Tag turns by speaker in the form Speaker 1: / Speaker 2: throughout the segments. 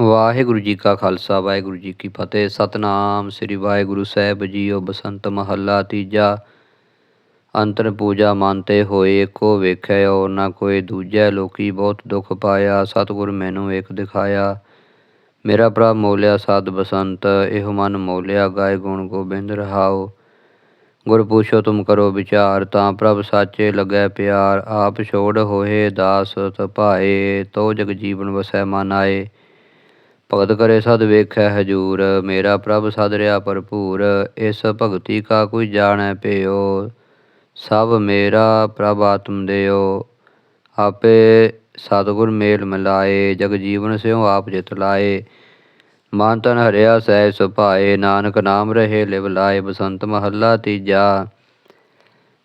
Speaker 1: ਵਾਹਿਗੁਰੂ ਜੀ ਕਾ ਖਾਲਸਾ, ਵਾਹਿਗੁਰੂ ਜੀ ਕੀ ਫਤਿਹ। ਸਤਨਾਮ ਸ੍ਰੀ ਵਾਹਿਗੁਰੂ ਸਾਹਿਬ ਜੀਓ ਬਸੰਤ ਮਹੱਲਾ ਤੀਜਾ। ਅੰਤਰ ਪੂਜਾ ਮੰਨਤੇ ਹੋਏ ਏਕੋ ਵੇਖਿਆ ਔਰ ਨਾ ਕੋਈ ਦੂਜਾ ਲੋਕੀ ਬਹੁਤ ਦੁੱਖ ਪਾਇਆ, ਸਤਿਗੁਰ ਮੈਨੂੰ ਇੱਕ ਦਿਖਾਇਆ। ਮੇਰਾ ਪ੍ਰਭ ਮੋਲਿਆ ਸਦ ਬਸੰਤ, ਇਹੋ ਮਨ ਮੋਲਿਆ, ਗਾਏ ਗੁਣ ਗੋਬਿੰਦ ਰਹਾਓ ਗੁਰ ਪੁੱਛੋ ਤੁਮ ਕਰੋ ਵਿਚਾਰ, ਤਾਂ ਪ੍ਰਭ ਸਾਚੇ ਲੱਗੈ ਪਿਆਰ। ਆਪ ਛੋੜ ਹੋਏ ਦਾਸ ਤਪਾਏ, ਤੋ ਜਗ ਜੀਵਨ ਵਸੈ ਮਨ ਆਏ ਭਗਤ ਕਰੇ ਸਦ ਵੇਖੈ ਹਜੂਰ, ਮੇਰਾ ਪ੍ਰਭ ਸਦ ਰਿਆ ਭਰਪੂਰ, ਇਸ ਭਗਤੀ ਕਾ ਕੋਈ ਜਾਣੈ ਪਿਓ ਸਭ ਮੇਰਾ ਪ੍ਰਭ ਆਤਮ ਦਿਓ ਆਪੇ ਸਤਿਗੁਰ ਮੇਲ ਮਿਲਾਏ, ਜਗ ਜੀਵਨ ਸਿਉ ਆਪ ਜਿਤ ਲਾਏ, ਮਨ ਤਨ ਹਰਿਆ ਸਹਿ ਸੁਭਾਏ, ਨਾਨਕ ਨਾਮ ਰਹੇ ਲਿਵ ਲਾਏ, ਬਸੰਤ ਮਹੱਲਾ ਤੀਜਾ,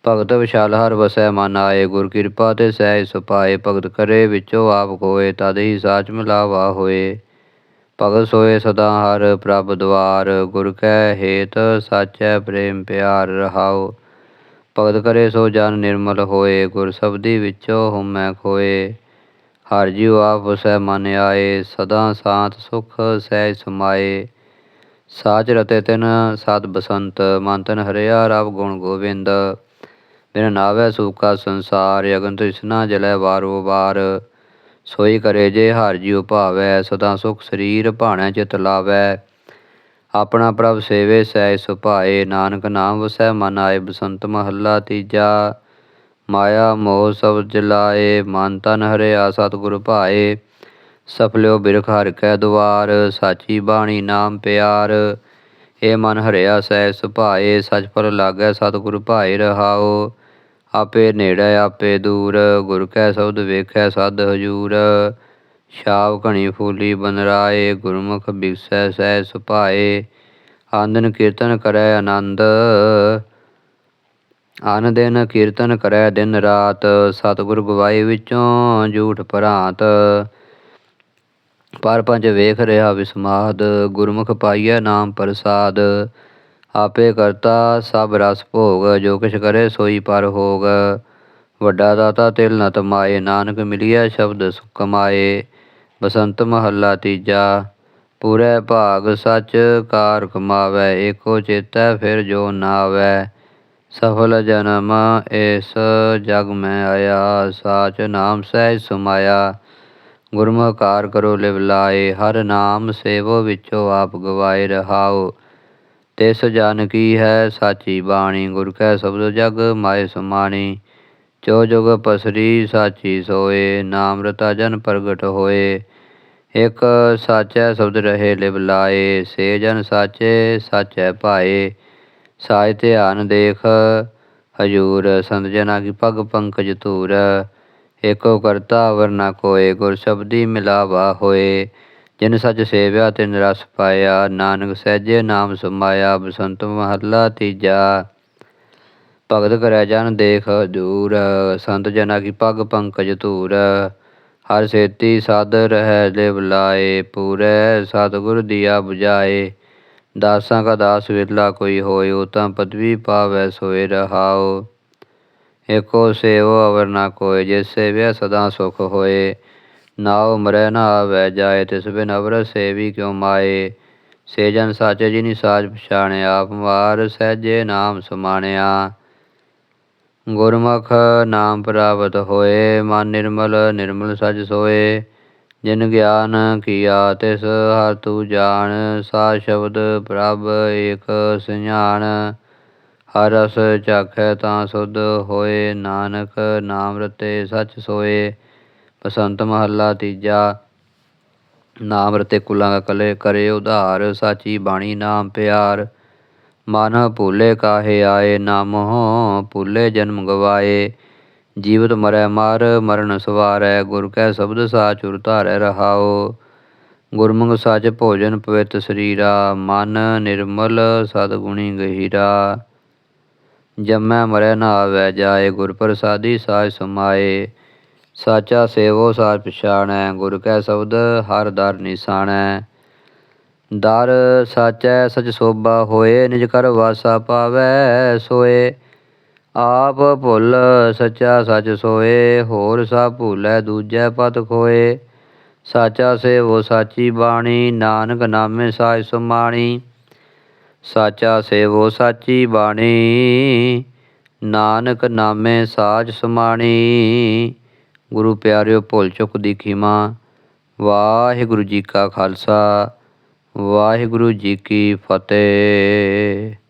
Speaker 1: ਭਗਤ ਵਿਸ਼ਾਲ ਹਰ ਵਸੈ ਮਨ ਆਏ, ਗੁਰ ਕਿਰਪਾ ਤੇ ਸਹਿ ਸੁਭਾਏ, ਭਗਤ ਕਰੇ ਵਿੱਚੋ ਆਪ ਕੋਏ ਤਦ ਹੀ ਸਾਚ ਮਿਲਾਵਾ ਹੋਏ। ਭਗਤ ਸੋਏ ਸਦਾ ਹਰ ਪ੍ਰਭ ਦਵਾਰ, ਗੁਰ ਕੈ ਹੇਤ ਸਾਚੈ ਪ੍ਰੇਮ ਪਿਆਰ ਰਹਾਉ। ਭਗਤ ਕਰੇ ਸੋ ਜਨ ਨਿਰਮਲ ਹੋਏ, ਗੁਰ ਸਬਦੀ ਵਿੱਚੋ ਹਉਮੈ ਖੋਏ। ਹਰ ਜੀਉ ਆਪ ਸਹਿ ਮਨ ਆਏ, ਸਦਾ ਸਾਥ ਸੁਖ ਸਹਿਜ ਸਮਾਏ। ਸਾਚ ਰਤੇ ਤਿਨ ਸਤ ਬਸੰਤ, ਮਨ ਤਨ ਹਰਿਆ ਰਬ ਗੁਣ ਗੋਬਿੰਦ। ਬਿਨ ਨਾਵੇ ਸੂਕਾ ਸੰਸਾਰ, ਅਗਨ ਤ੍ਰਿਸ਼ਨਾ ਜਲੈ ਵਾਰੋ ਵਾਰ। ਸੋਈ ਕਰੇ ਜੇ ਹਰ ਜੀਉ ਭਾਵੈ, ਸਦਾ ਸੁਖ ਸਰੀਰ ਭਾਣੈ ਚਿਤ ਲਾਵੈ। ਆਪਣਾ ਪ੍ਰਭ ਸੇਵੇ ਸਹਿ ਸੁਭਾਏ ਨਾਨਕ ਨਾਮ ਵਸੈ ਮਨ ਆਏ ਬਸੰਤ ਮਹੱਲਾ ਤੀਜਾ। ਮਾਇਆ ਮੋਹ ਸਭ ਜਲਾਏ, ਮਨ ਤਨ ਹਰਿਆ ਸਤਿਗੁਰ ਭਾਏ। ਸਫਲਿਓ ਬਿਰਖ ਹਰ ਕੈ ਦੁਆਰ, ਸਾਚੀ ਬਾਣੀ ਨਾਮ ਪਿਆਰ। ਏ ਮਨ ਹਰਿਆ ਸੈ ਸੁਭਾਏ ਸਚ ਫਲ ਲਾਗੈ ਸਤਿਗੁਰ ਭਾਏ ਰਹਾਓ ਆਪੇ ਨੇੜੇ, ਆਪੇ ਦੂਰ, ਗੁਰ ਕੈ ਸ਼ਬਦ ਵੇਖੈ ਸਦ ਹਜੂਰ। ਸ਼ਾਵ ਘਣੀ ਫੂਲੀ ਬਨਰਾਏ ਗੁਰਮੁਖ ਬਿਸੈ ਸਹਿ ਸੁਭਾਏ, ਆਨੰਦਨ ਕੀਰਤਨ ਕਰੈ ਆਨੰਦ। ਆਨ ਦਿਨ ਕੀਰਤਨ ਕਰੈ ਦਿਨ ਰਾਤ, ਸਤਿਗੁਰ ਗਵਾਈ ਵਿੱਚੋਂ ਝੂਠ ਭਰਾਂਤ। ਪਰ ਪੰਜ ਵੇਖ ਰਿਹਾ ਵਿਸਮਾਦ, ਗੁਰਮੁਖ ਪਾਈਐ ਨਾਮ ਪ੍ਰਸਾਦ। ਆਪੇ ਕਰਤਾ ਸਭ ਰਸ ਭੋਗ, ਜੋ ਕਿਛ ਕਰੇ ਸੋਈ ਪਰ ਹੋਗ। ਵੱਡਾ ਦਾਤਾ ਤਿਲ ਨ ਤਮਾਏ, ਨਾਨਕ ਮਿਲਿਆ ਸ਼ਬਦ ਸੁਖ ਕਮਾਏ। ਬਸੰਤ ਮਹੱਲਾ ਤੀਜਾ, ਪੂਰੇ ਭਾਗ ਸੱਚ ਕਾਰ ਕਮਾਵੇ, ਏਕੋ ਚੇਤੈ ਫਿਰ ਜੋ ਨਾ ਆਵੈ। ਸਫਲ ਜਨਮ ਇਸ ਜਗ ਮੈਂ ਆਇਆ, ਸਾਚ ਨਾਮ ਸਹਿਜ ਸਮਾਇਆ। ਗੁਰਮੁਖਾਰ ਕਰੋ ਲਿਵ ਲਾਏ, ਹਰ ਨਾਮ ਸੇਵੋ ਵਿੱਚੋ ਆਪ ਗਵਾਏ ਰਹਾਓ। ਤਿਸ ਜਨ ਕੀ ਹੈ ਸਾਚੀ ਬਾਣੀ, ਗੁਰ ਕੈ ਸ਼ਬਦ ਜਗ ਮਾਏ ਸਮਾਣੀ। ਚੋ ਜੁਗ ਪਸਰੀ ਸਾਚੀ ਸੋਏ, ਨਾਮ ਰਤਾ ਜਨ ਪ੍ਰਗਟ ਹੋਏ। ਇਕ ਸਾਚੈ ਸ਼ਬਦ ਰਹੇ ਲਿਵ ਲਾਏ, ਸੇ ਜਨ ਸਾਚੇ ਸਾਚੈ ਭਾਏ। ਸਾਇ ਧਿਆਨ ਦੇਖ, ਹਜੂਰ ਸੰਤ ਜਨਾ ਕੀ ਪਗ ਪੰਕਜ ਧੂਰ। ਏਕੋ ਕਰਤਾ ਵਰਨਾ ਕੋਏ, ਗੁਰ ਸ਼ਬਦੀ ਮਿਲਾਵਾ ਹੋਏ। ਜਿਨ ਸੱਚ ਸੇਵਿਆ, ਤਿਨ ਰਸ ਪਾਇਆ। ਨਾਨਕ ਸਹਿਜੇ ਨਾਮ ਸਮਾਇਆ, ਬਸੰਤ ਮਹੱਲਾ ਤੀਜਾ। ਭਗਤ ਕਰੈ ਜਨ ਦੇਖ ਦੂਰ, ਸੰਤ ਜਨਾ ਕੀ ਪਗ ਪੰਕਜ ਧੂਰ। ਹਰ ਸੇਤੀ ਸਾਧ ਰਹਿ ਲਿਵ ਬੁਲਾਏ ਪੂਰੇ ਸਤਿਗੁਰ ਦੀਆ 부ਜਾਏ ਦਾਸਾਂ ਕਾ ਦਾਸ ਵਿਰਲਾ ਕੋਈ ਹੋਇ ਤਾਂ ਪਦਵੀ ਪਾਵੈ ਸੋਏ ਰਹਾਓ। ਏਕੋ ਸੇਵੋ ਅਵਰ ਨਾ ਕੋਇ ਜੇ ਸੇਵਿਆ ਸਦਾ ਸੁਖ ਹੋਏ। ਨਾ ਮਰੈ ਨਾ ਆਵੈ, ਜਾਏ ਤਿਸ ਬਿਨ ਅਵਰ ਸੇਵੀ ਕਿਉ ਮਾਏ। ਸੇ ਜਨ ਸਾਚੇ ਜਿਨੀ ਸਾਜ ਪਛਾਣਿਆ ਆਪ ਮਾਰ ਸਹਿਜੇ ਨਾਮ ਸਮਾਣਿਆ। ਗੁਰਮੁਖ ਨਾਮ ਪ੍ਰਾਪਤ ਹੋਏ, ਮਨ ਨਿਰਮਲ ਨਿਰਮਲ ਸਜ ਸੋਏ। ਜਿਨ ਗਿਆਨ ਕੀਆ ਤਿਸ, ਹਰ ਤੂ ਜਾਣ, ਸਾ ਸ਼ਬਦ ਪ੍ਰਭ ਏਕ ਸਿਆਣ ਹਰ ਰਸ ਚਾਖੈ ਤਾਂ ਸੁਧ ਹੋਏ, ਨਾਨਕ ਨਾਮ ਰਤੇ ਸਚ ਸੋਏ। ਬਸੰਤ ਮਹੱਲਾ ਤੀਜਾ। ਨਾਮ ਰਤੇ ਕੁਲਾਂ ਕਾ ਕਲੇ ਕਰੇ ਉਧਾਰ, ਸਾਚੀ ਬਾਣੀ ਨਾਮ ਪਿਆਰ। ਮਨ ਭੂਲੇ ਕਾਹੇ ਆਏ, ਨਾਮੋ ਭੂਲੇ ਜਨਮ ਗਵਾਏ। ਜੀਵਤ ਮਰੈ ਮਾਰ, ਮਰਨ ਸਵਾਰੈ, ਗੁਰ ਕੈ ਸ਼ਬਦ ਸਾਚ ਧਾਰੈ ਰਹਾਓ ਗੁਰਮੁਖ ਸਚ ਭੋਜਨ ਪਵਿੱਤ ਸਰੀਰਾ, ਮਨ ਨਿਰਮਲ ਸਤਗੁਣੀ ਗਹੀਰਾ। ਜਮੈ ਮਰੈ ਨਾ ਆਵੈ ਜਾਏ, ਗੁਰ ਪ੍ਰਸਾਦੀ ਸਾਜ ਸਮਾਏ। ਸਾਚਾ ਸੇਵੋ ਸਾਚ ਪਛਾਣੈ, ਗੁਰ ਕੈ ਸ਼ਬਦ ਹਰ ਦਰ ਨਿਸਾਣੈ। ਦਰ ਸਾਚੈ ਸਚ ਸੋਭਾ ਹੋਏ, ਨਿਜ ਕਰ ਵਾਸਾ ਪਾਵੈ ਸੋਏ। ਆਪ ਭੁੱਲ ਸੱਚਾ ਸਚ ਸੋਏ, ਹੋਰ ਸਭ ਭੁੱਲੈ ਦੂਜੈ ਪਤ ਖੋਏ। ਸਾਚਾ ਸੇਵੋ ਸਾਚੀ ਬਾਣੀ, ਨਾਨਕ ਨਾਮੇ ਸਾਜ ਸੁਮਾਣੀ। ਸਾਚਾ ਸੇਵੋ ਸਾਚੀ ਬਾਣੀ, ਨਾਨਕ ਨਾਮੇ ਸਾਜ ਸੁਮਾਣੀ। ਗੁਰੂ ਪਿਆਰਿਓ ਭੁੱਲ ਚੁੱਕ ਦੀ ਖਿਮਾ। ਵਾਹਿਗੁਰੂ ਜੀ ਕਾ ਖਾਲਸਾ ਵਾਹਿਗੁਰੂ ਜੀ ਕੀ ਫਤਿਹ।